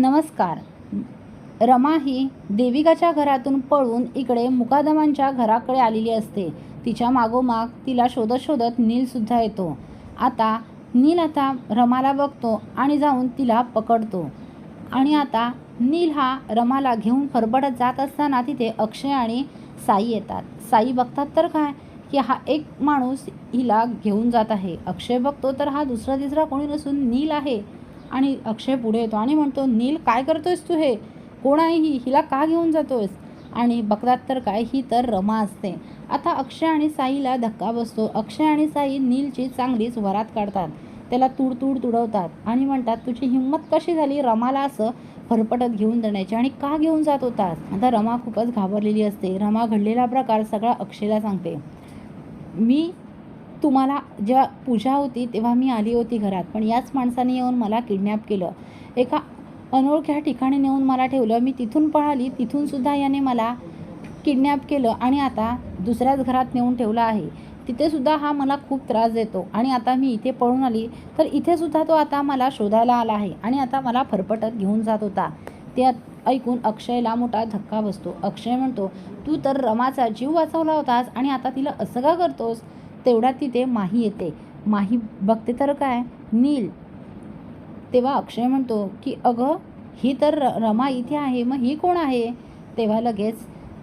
नमस्कार. रमा ही देविकाच्या घरातून पळून इकडे मुकादमांच्या घराकडे आलेली असते. तिच्या मागोमाग तिला शोधत शोधत नीलसुद्धा येतो. आता नील आता रमाला बघतो आणि जाऊन तिला पकडतो. आणि आता नील हा रमाला घेऊन फरबडत जात असताना तिथे अक्षय आणि साई येतात. साई बघतात तर काय? की हा एक माणूस हिला घेऊन जात आहे. अक्षय बघतो तर हा दुसरा तिसरा कोणी नसून नील आहे. आणि अक्षय पुढे येतो आणि म्हणतो नील काय करतोयस तू हे? कोण आहे ही हिला का घेऊन जातोयस? आणि बघतात तर काय? ही तर रमा असते. आता अक्षय आणि साईला धक्का बसतो. अक्षय आणि साई नीलची चांगलीच वरात काढतात. त्याला तुडतुड तुडवतात आणि म्हणतात तुझी हिंमत कशी झाली रमाला असं फरफटत घेऊन जाण्याची? आणि का घेऊन जात होतास? आता रमा खूपच घाबरलेली असते. रमा घडलेला प्रकार सगळा अक्षयला सांगते. मी तुम्हाला जेव्हा पूजा होती तेव्हा मी आली होती घरात. पण याच माणसाने येऊन मला किडनॅप केलं. एका अनोळख्या ठिकाणी नेऊन मला ठेवलं. मी तिथून पळाली. तिथूनसुद्धा याने मला किडनॅप केलं आणि आता दुसऱ्याच घरात नेऊन ठेवलं आहे. तिथेसुद्धा हा मला खूप त्रास देतो. आणि आता मी इथे पळून आली. तर इथेसुद्धा तो आता मला शोधायला आला आहे. आणि आता मला फरफटत घेऊन जात होता. ते ऐकून अक्षयला मोठा धक्का बसतो. अक्षय म्हणतो तू तर रमाचा जीव वाचवला होतास आणि आता तिला असं का करतोस? तेवढा तिथे माही येते. माही बघते तर काय? नील. तेव्हा अक्षय म्हणतो की अगं ही तर र- रमा इथे आहे. मग ही कोण आहे? तेव्हा लगेच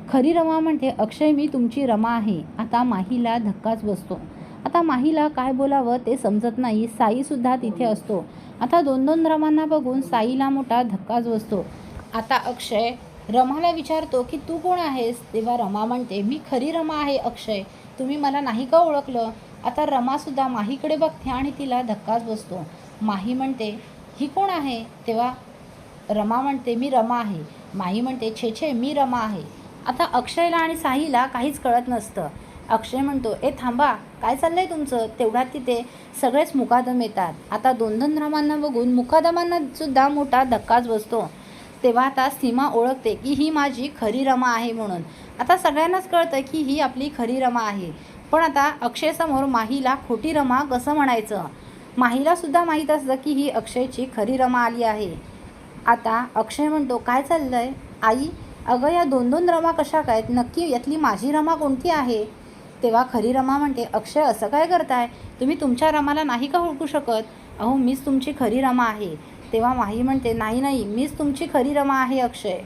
खरी रमा म्हणते अक्षय मी तुमची रमा आहे. आता माहीला धक्काच बसतो. आता माहीला काय बोलावं ते समजत नाही. साईसुद्धा तिथे असतो. आता दोन दोन रमांना बघून साईला मोठा धक्काच बसतो. आता अक्षय रमाला विचारतो की तू कोण आहेस? तेव्हा रमा म्हणते मी खरी रमा आहे अक्षय. तुम्ही मला नाही का ओळखलं? आता रमासुद्धा माहीकडे बघते आणि तिला धक्काच बसतो. माही म्हणते ही कोण आहे? तेव्हा रमा म्हणते मी रमा आहे. माही म्हणते छे छे मी रमा आहे. आता अक्षयला आणि साहीला काहीच कळत नसतं. अक्षय म्हणतो ए थांबा काय चाललंय तुमचं? तेवढ्यात तिथे सगळेच मुकादम येतात. आता दोन दोन रमांना बघून मुकादमांना सुद्धा मोठा धक्काच बसतो. तेव्हा आता सीमा ओळखते की ही माझी खरी रमा आहे म्हणून. आता सगळ्यांनाच कळतं की ही आपली खरी रमा आहे. पण आता अक्षयसमोर माहीला खोटी रमा कसं म्हणायचं? माहीलासुद्धा माहीत असतं की ही अक्षयची खरी रमा आली आहे. आता अक्षय म्हणतो काय चाललं आहे आई अगं या दोन दोन रमा कशा काय? नक्की यातली माझी रमा कोणती आहे? तेव्हा खरी रमा म्हणते अक्षय असं काय करताय? तुम्ही तुमच्या रमाला नाही का ओळखू शकत? अहो मीच तुमची खरी रमा आहे. तेव्हा माही म्हणते नाही नाही मीच तुमची खरी रमा आहे अक्षय.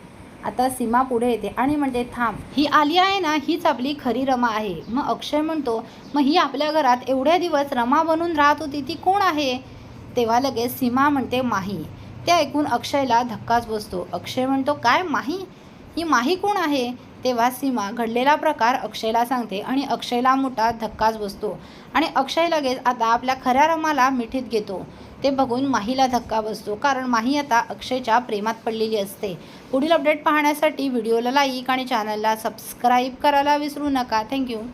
आता सीमा पुढे येते आणि म्हणते थांब ही आली आहे ना हीच आपली खरी रमा आहे. मग अक्षय म्हणतो मग ही आपल्या घरात एवढ्या दिवस रमा बनून राहत होती ती कोण आहे? तेव्हा लगेच सीमा म्हणते माही. ते ऐकून अक्षयला धक्काच बसतो. अक्षय म्हणतो काय माही? ही माही कोण आहे? तेव्हा सीमा घडलेला प्रकार अक्षयला सांगते आणि अक्षयला मोठा धक्काच बसतो. आणि अक्षय लगेच आता आपल्या खऱ्या रमाला मिठीत घेतो. ते बघून माहीला धक्का बसतो. कारण माही आता अक्षयच्या प्रेमात पडलेली असते. पुढील अपडेट पाहण्यासाठी व्हिडिओला लाईक आणि चॅनलला सबस्क्राईब करायला विसरू नका. थँक्यू